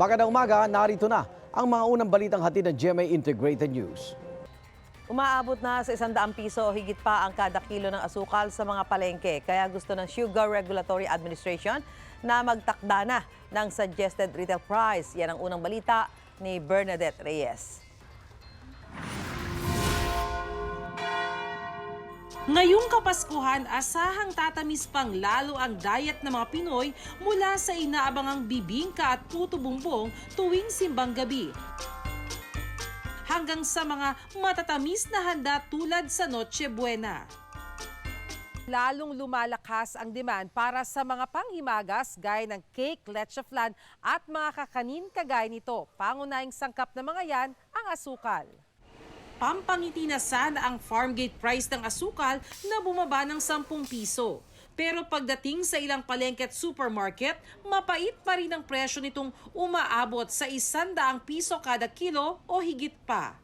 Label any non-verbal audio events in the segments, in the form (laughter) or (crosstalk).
Magandang umaga, narito na ang mga unang balitang hatid ng GMA Integrated News. Umaabot na sa 100 piso o higit pa ang kada kilo ng asukal sa mga palengke. Kaya gusto ng Sugar Regulatory Administration na magtakda na ng suggested retail price. Yan ang unang balita ni Bernadette Reyes. Ngayong Kapaskuhan, asahang tatamis pang lalo ang diet ng mga Pinoy mula sa inaabangang bibingka at puto bumbong tuwing simbang gabi. Hanggang sa mga matatamis na handa tulad sa Noche Buena. lalong lumalakas ang demand para sa mga panghimagas gaya ng cake, leche flan at mga kakanin kagaya nito. Pangunahing sangkap ng mga yan ang asukal. Pampangiti na sana ang farm gate price ng asukal na bumaba ng 10 piso. Pero pagdating sa ilang palengke at supermarket, mapait pa rin ang presyo nitong umaabot sa 100 piso kada kilo o higit pa.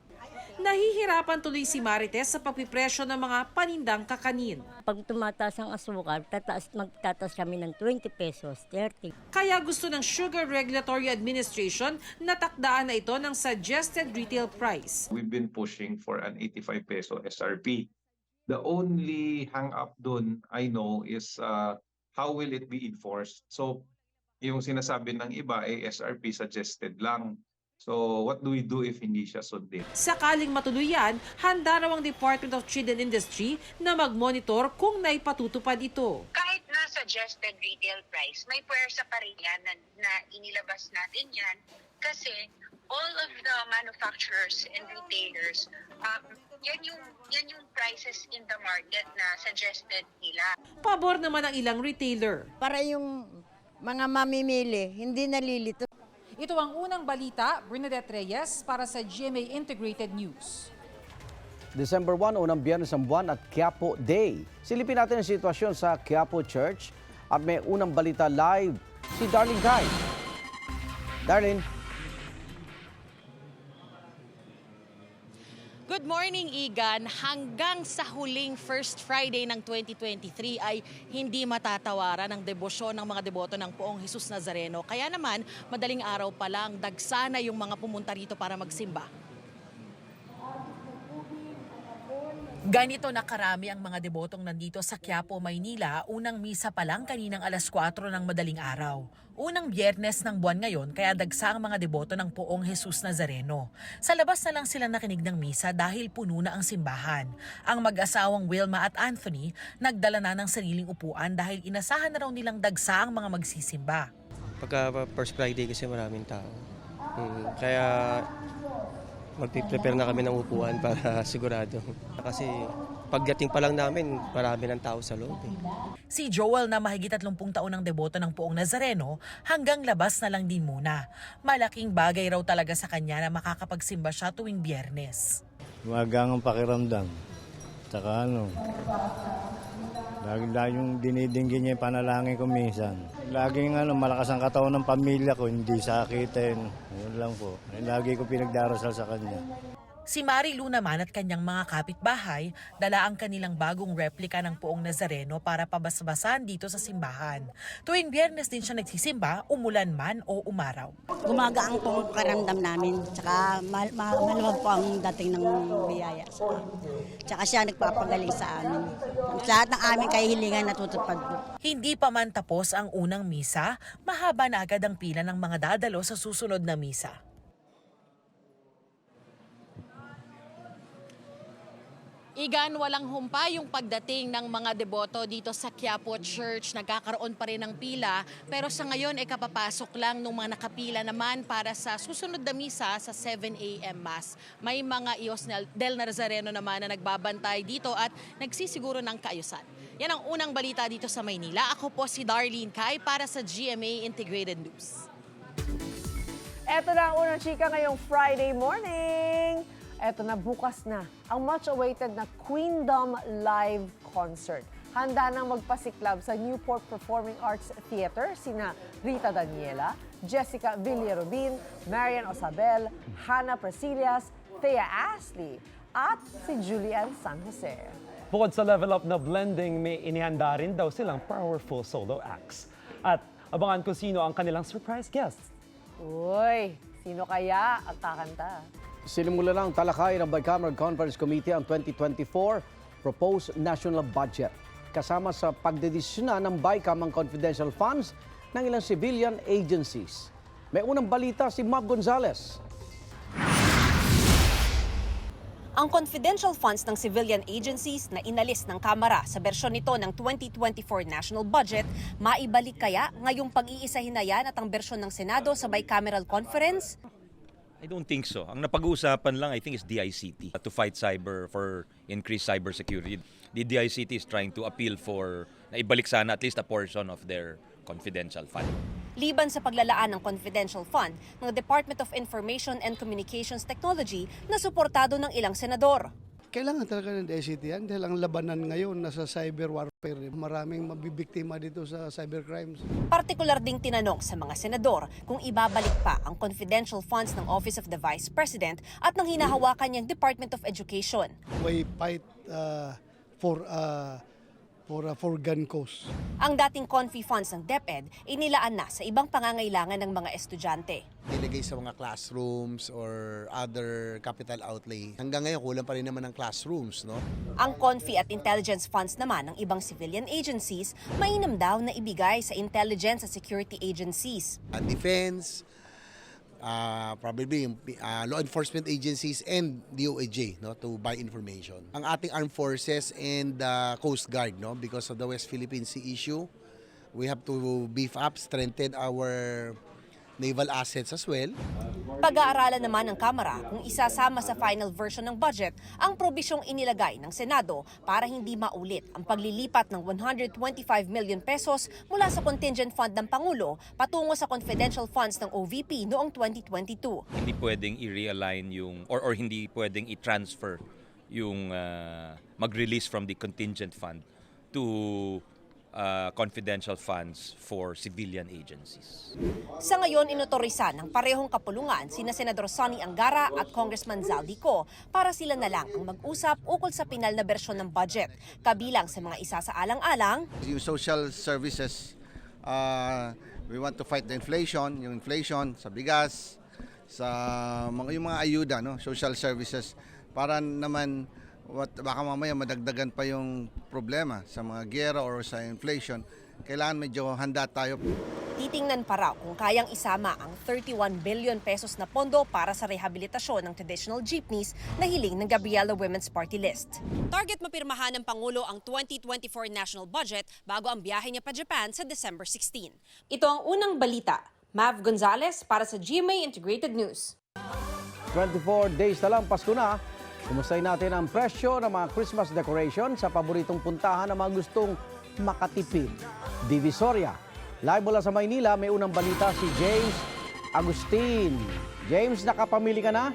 Nahihirapan tuloy si Marites sa pagpipresyo ng mga panindang kakanin. Pag tumataas ang asukal, tataas, magtataas kami ng 20 pesos, 30. Kaya gusto ng Sugar Regulatory Administration na takdaan na ito ng suggested retail price. we've been pushing for an 85 peso SRP. The only hang up dun I know is uh, how will it be enforced? So yung sinasabi ng iba ay SRP suggested lang. So what do we do if hindi siya sundin? Sakaling matuloy yan, handa raw ang Department of Trade and Industry na mag-monitor kung naipatutupad ito. kahit na suggested retail price, may puwersa pa rin yan na, na inilabas natin yan kasi all of the manufacturers and retailers, um, yan yung, yan yung prices in the market na suggested nila. Pabor naman ang ilang retailer. para yung mga mamimili hindi nalilito. Ito ang unang balita, Bernadette Reyes para sa GMA Integrated News. December 1, unang biyernes ng buwan at Quiapo Day. Silipin natin ang sitwasyon sa Quiapo Church at may unang balita live si Darlene Kai. Darlene, Good morning, Igan. Hanggang sa huling First Friday ng 2023 ay hindi matatawaran ang debosyon ng mga deboto ng Poong Jesus Nazareno. Kaya naman, madaling araw pa lang, dagsana yung mga pumunta rito para magsimba. Ganito na karami ang mga debotong nandito sa Quiapo, Maynila, unang misa pa lang kaninang alas 4 ng madaling araw. Unang biyernes ng buwan ngayon kaya dagsa ang mga deboto ng poong Jesus Nazareno. Sa labas na lang sila nakinig ng misa dahil puno na ang simbahan. Ang mag-asawang Wilma at Anthony nagdala na ng sariling upuan dahil inasahan na raw nilang dagsa ang mga magsisimba. Pagka first Friday kasi maraming tao. Mm, kaya magpiprepare na kami ng upuan para (laughs) sigurado. Kasi pagdating pa lang namin, marami ng tao sa loob. Eh. Si Joel na mahigit 30 taon ng deboto ng poong Nazareno hanggang labas na lang din muna. Malaking bagay raw talaga sa kanya na makakapagsimba siya tuwing biyernes. Magang ang pakiramdam. Tsaka ano, lagi lagi yung dinidinggin niya yung panalangin ko minsan. Laging ano, malakas ang katawan ng pamilya ko, hindi sakitin. Yun lang po. Lagi ko pinagdarasal sa kanya. Si Mari Lu naman at kanyang mga kapitbahay dala ang kanilang bagong replika ng poong Nazareno para pabasbasan dito sa simbahan. Tuwing biyernes din siya nagsisimba, umulan man o umaraw. Gumagaang po ang karamdam namin. Tsaka mal- ma- maluwag po ang dating ng biyaya sa amin. Tsaka siya nagpapagaling sa amin. Sa lahat ng aming kahihilingan natutupad po. Hindi pa man tapos ang unang misa, mahaba na agad ang pila ng mga dadalo sa susunod na misa. Igan, walang humpa yung pagdating ng mga deboto dito sa Quiapo Church. Nagkakaroon pa rin ng pila. Pero sa ngayon, ay kapapasok lang ng mga nakapila naman para sa susunod na misa sa 7 a.m. Mass. May mga Ios del Nazareno naman na nagbabantay dito at nagsisiguro ng kaayusan. Yan ang unang balita dito sa Maynila. Ako po si Darlene Kai para sa GMA Integrated News. Ito na ang unang chika ngayong Friday morning. Ito na, bukas na, ang much-awaited na Queendom Live Concert. Handa nang magpasiklab sa Newport Performing Arts Theater sina Rita Daniela, Jessica Villarubin, Marian Osabel, Hannah Presillas, Thea Ashley, at si Julian San Jose. Bukod sa level up na blending, may inihanda rin daw silang powerful solo acts. At abangan kung sino ang kanilang surprise guests. Uy, sino kaya ang kakanta? Sinimula ng talakay ng Bicameral Conference Committee ang 2024 Proposed National Budget. Kasama sa pagdedesisyonan ng BICAM ang confidential funds ng ilang civilian agencies. May unang balita si Mav Gonzalez. Ang confidential funds ng civilian agencies na inalis ng Kamara sa bersyon nito ng 2024 national budget, maibalik kaya ngayong pag-iisahin na yan at ang bersyon ng Senado sa bicameral conference? I don't think so. Ang napag-uusapan lang I think is DICT to fight cyber for increased cyber security. The DICT is trying to appeal for na ibalik sana at least a portion of their confidential fund. Liban sa paglalaan ng confidential fund ng Department of Information and Communications Technology na suportado ng ilang senador. Kailangan talaga ng DCT yan dahil ang labanan ngayon nasa cyber warfare. Maraming mabibiktima dito sa cybercrimes. Partikular ding tinanong sa mga senador kung ibabalik pa ang confidential funds ng Office of the Vice President at ng hinahawakan niyang Department of Education. We fight uh, for uh, for uh, for gun cause. Ang dating confi funds ng DepEd inilaan na sa ibang pangangailangan ng mga estudyante. Ilagay sa mga classrooms or other capital outlay. Hanggang ngayon, kulang pa rin naman ng classrooms, no? Ang confi at intelligence funds naman ng ibang civilian agencies mainam daw na ibigay sa intelligence at security agencies. Uh, defense, uh, probably uh, law enforcement agencies and DOAJ no to buy information. Ang ating armed forces and the Coast Guard no because of the West Philippine Sea issue, we have to beef up, strengthen our naval assets as well. Pag-aaralan naman ng Kamara kung isasama sa final version ng budget ang probisyong inilagay ng Senado para hindi maulit ang paglilipat ng 125 million pesos mula sa contingent fund ng Pangulo patungo sa confidential funds ng OVP noong 2022. Hindi pwedeng i-realign yung or or hindi pwedeng i-transfer yung uh, mag-release from the contingent fund to uh, confidential funds for civilian agencies. Sa ngayon, inotorisa ng parehong kapulungan sina Senador Sonny Angara at Congressman Zaldico para sila na lang ang mag-usap ukol sa pinal na bersyon ng budget. Kabilang sa mga isa sa alang-alang, Yung social services, uh, we want to fight the inflation, yung inflation sa bigas, sa mga yung mga ayuda, no, social services para naman what, baka mamaya madagdagan pa yung problema sa mga gera or sa inflation. Kailangan medyo handa tayo. titingnan pa raw kung kayang isama ang 31 billion pesos na pondo para sa rehabilitasyon ng traditional jeepneys na hiling ng Gabriela Women's Party List. Target mapirmahan ng Pangulo ang 2024 national budget bago ang biyahe niya pa Japan sa December 16. Ito ang unang balita. Mav Gonzalez para sa GMA Integrated News. 24 days na lang, Pasko na. Kumustahin natin ang presyo ng mga Christmas decoration sa paboritong puntahan ng mga gustong makatipid. Divisoria. Live mula sa Maynila, may unang balita si James Agustin. James, nakapamili ka na?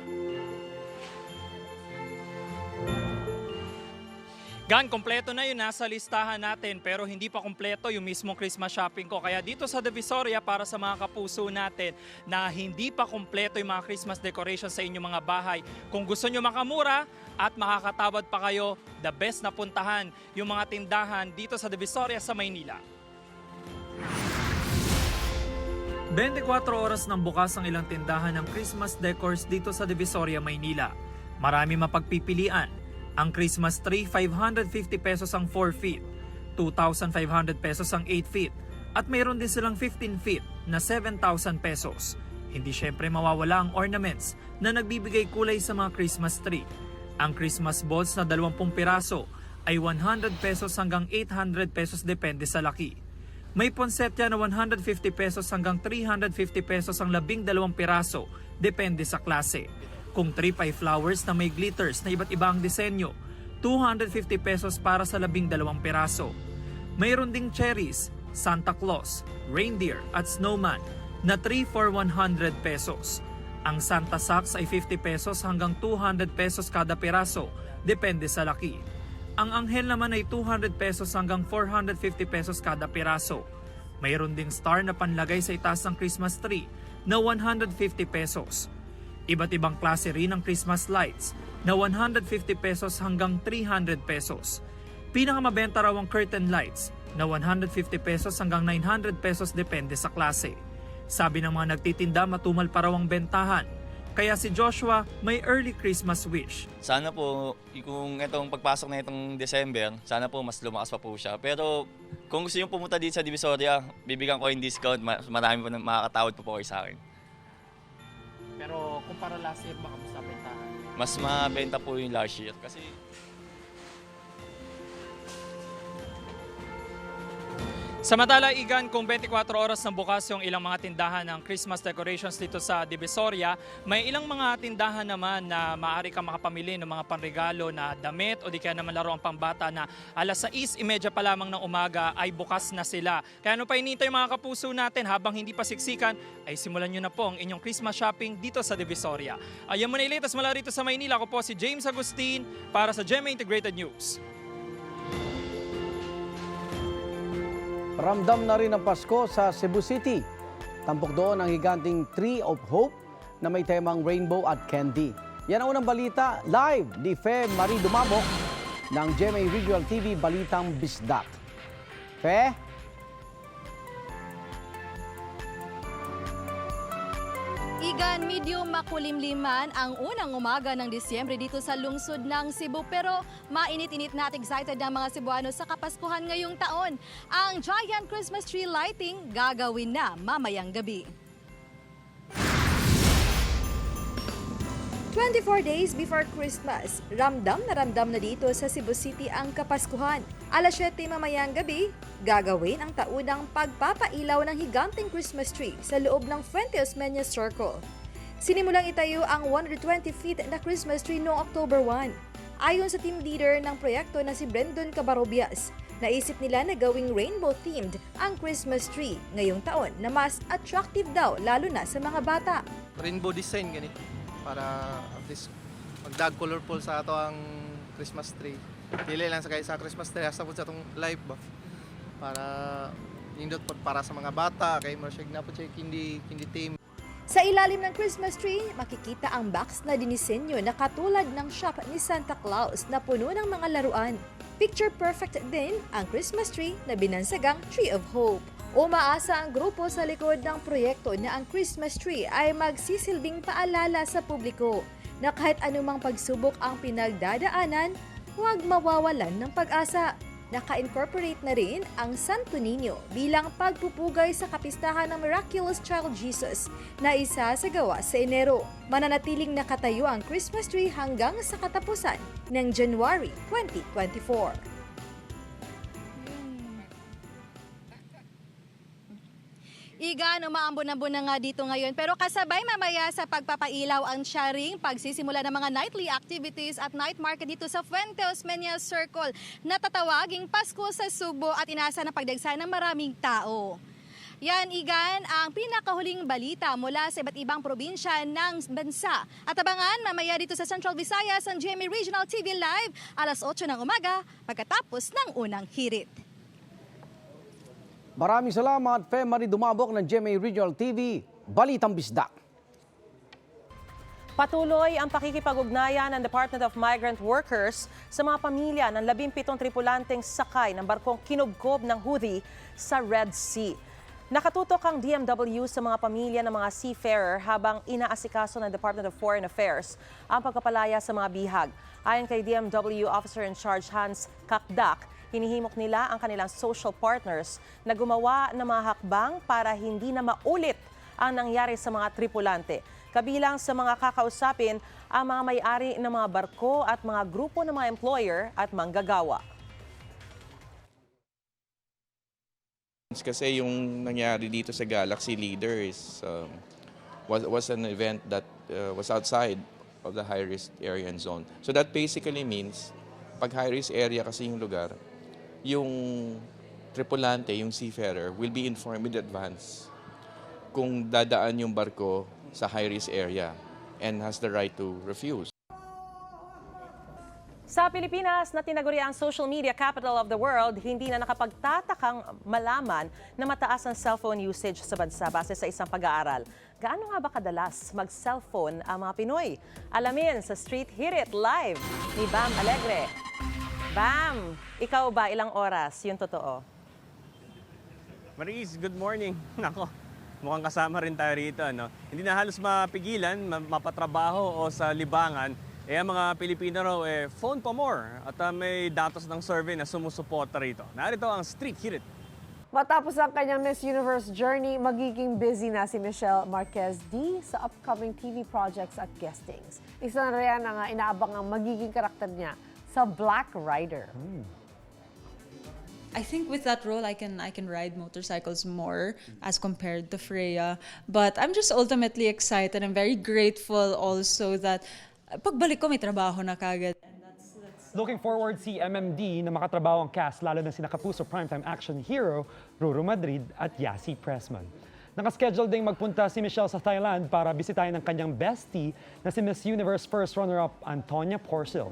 Gan, kompleto na yun nasa listahan natin pero hindi pa kompleto yung mismong Christmas shopping ko. Kaya dito sa Divisoria para sa mga kapuso natin na hindi pa kompleto yung mga Christmas decorations sa inyong mga bahay. Kung gusto nyo makamura at makakatawad pa kayo, the best na puntahan yung mga tindahan dito sa Divisoria sa Maynila. 24 oras nang bukas ang ilang tindahan ng Christmas decors dito sa Divisoria, Maynila. Marami mapagpipilian. Ang Christmas tree, 550 pesos ang 4 feet, 2,500 pesos ang 8 feet, at mayroon din silang 15 feet na 7,000 pesos. Hindi syempre mawawala ang ornaments na nagbibigay kulay sa mga Christmas tree. Ang Christmas balls na 20 piraso ay 100 pesos hanggang 800 pesos depende sa laki. May ponsetya na 150 pesos hanggang 350 pesos ang labing dalawang piraso, depende sa klase. Kung trip ay flowers na may glitters na iba't ibang disenyo, 250 pesos para sa labing dalawang piraso. Mayroon ding cherries, Santa Claus, reindeer at snowman na 3 for 100 pesos. Ang Santa Socks ay 50 pesos hanggang 200 pesos kada piraso, depende sa laki. Ang anghel naman ay 200 pesos hanggang 450 pesos kada piraso. Mayroon ding star na panlagay sa itaas ng Christmas tree na 150 pesos. Iba't ibang klase rin ng Christmas lights na 150 pesos hanggang 300 pesos. Pinakamabenta raw ang curtain lights na 150 pesos hanggang 900 pesos depende sa klase. Sabi ng mga nagtitinda matumal pa raw ang bentahan. Kaya si Joshua may early Christmas wish. Sana po, kung itong pagpasok na itong December, sana po mas lumakas pa po siya. Pero kung gusto nyo pumunta dito sa Divisoria, bibigyan ko yung discount. Ma- Marami po makakatawad po po kayo sa akin. Pero kumpara last year, baka mas nabentahan. Mas mabenta po yung last year. Kasi Samantala, Igan, kung 24 oras na bukas yung ilang mga tindahan ng Christmas decorations dito sa Divisoria, may ilang mga tindahan naman na maaari kang makapamili ng mga panregalo na damit o di kaya naman laruang pambata na alas 6.30 pa lamang ng umaga ay bukas na sila. Kaya ano pa inintay mga kapuso natin habang hindi pa siksikan, ay simulan nyo na po ang inyong Christmas shopping dito sa Divisoria. Ayan mo na ilitas mula rito sa Maynila. Ako po si James Agustin para sa GMA Integrated News. Ramdam na rin ang Pasko sa Cebu City. Tampok doon ang higanting Tree of Hope na may temang rainbow at candy. Yan ang unang balita live ni Fe Marie Dumabok ng GMA Regional TV Balitang Bisdak. Fe? Igan, medyo makulimliman ang unang umaga ng Disyembre dito sa lungsod ng Cebu pero mainit-init na at excited ng mga Cebuano sa Kapaskuhan ngayong taon. Ang giant Christmas tree lighting gagawin na mamayang gabi. 24 days before Christmas, ramdam na ramdam na dito sa Cebu City ang Kapaskuhan. Alas 7 mamayang gabi, gagawin ang taunang pagpapailaw ng higanting Christmas tree sa loob ng Fuente Osmeña Circle. Sinimulang itayo ang 120 feet na Christmas tree noong October 1. Ayon sa team leader ng proyekto na si Brendon Cabarobias, naisip nila na gawing rainbow-themed ang Christmas tree ngayong taon na mas attractive daw lalo na sa mga bata. Rainbow design gani para at least magdag colorful sa ato ang Christmas tree. Dili lang sa kay sa Christmas tree hasta po sa atong live ba para nindot pod para sa mga bata kay mo siya na po siya kindi kindi team Sa ilalim ng Christmas tree, makikita ang box na dinisenyo na katulad ng shop ni Santa Claus na puno ng mga laruan. Picture perfect din ang Christmas tree na binansagang Tree of Hope. Umaasa ang grupo sa likod ng proyekto na ang Christmas tree ay magsisilbing paalala sa publiko na kahit anumang pagsubok ang pinagdadaanan, huwag mawawalan ng pag-asa. Naka-incorporate na rin ang Santo Niño bilang pagpupugay sa kapistahan ng Miraculous Child Jesus na isa sa gawa sa Enero. Mananatiling nakatayo ang Christmas tree hanggang sa katapusan ng January 2024. Igan, umaambon-ambon na nga dito ngayon. Pero kasabay mamaya sa pagpapailaw ang sharing, pagsisimula ng mga nightly activities at night market dito sa Fuente Osmeña Circle. Natatawaging Pasko sa Subo at inasa na pagdagsa ng maraming tao. Yan, Igan, ang pinakahuling balita mula sa iba't ibang probinsya ng bansa. At abangan mamaya dito sa Central Visayas ang GMA Regional TV Live alas 8 ng umaga pagkatapos ng unang hirit. Maraming salamat, Fe Marie Dumabok ng GMA Regional TV Balitang Bisdak. Patuloy ang pakikipag-ugnayan ng Department of Migrant Workers sa mga pamilya ng 17 tripulanteng sakay ng barkong kinubkob ng Houthi sa Red Sea. Nakatutok ang DMW sa mga pamilya ng mga seafarer habang inaasikaso ng Department of Foreign Affairs ang pagpapalaya sa mga bihag. Ayon kay DMW Officer in Charge Hans Kakdak, hinihimok nila ang kanilang social partners na gumawa ng mga hakbang para hindi na maulit ang nangyari sa mga tripulante. Kabilang sa mga kakausapin ang mga may-ari ng mga barko at mga grupo ng mga employer at manggagawa. Kasi yung nangyari dito sa Galaxy Leader is, um, was, was an event that uh, was outside of the high-risk area and zone. So that basically means, pag high-risk area kasi yung lugar, yung tripulante, yung seafarer, will be informed in advance kung dadaan yung barko sa high-risk area and has the right to refuse. Sa Pilipinas na tinaguri ang social media capital of the world, hindi na nakapagtatakang malaman na mataas ang cellphone usage sa bansa base sa isang pag-aaral. Gaano nga ba kadalas mag-cellphone ang mga Pinoy? Alamin sa Street Hit It Live ni Bam Alegre. Bam, ikaw ba ilang oras yung totoo? Maris, good morning. (laughs) Nako, mukhang kasama rin tayo rito. Ano? Hindi na halos mapigilan, ma- mapatrabaho o sa libangan. Eh, ang mga Pilipino raw, eh, phone pa more. At ah, may datos ng survey na sumusuporta rito. Narito ang Street Hirit. Matapos ang kanyang Miss Universe journey, magiging busy na si Michelle Marquez D sa upcoming TV projects at guestings. Isa na rin ang uh, inaabang ang magiging karakter niya sa Black Rider. I think with that role, I can I can ride motorcycles more as compared to Freya. But I'm just ultimately excited. I'm very grateful also that uh, pagbalik ko may trabaho na kagad. Looking forward si MMD na makatrabaho ang cast lalo na si Kapuso primetime action hero Ruru Madrid at Yasi Pressman. Nakaschedule ding magpunta si Michelle sa Thailand para bisitahin ang kanyang bestie na si Miss Universe first runner-up Antonia Porcel.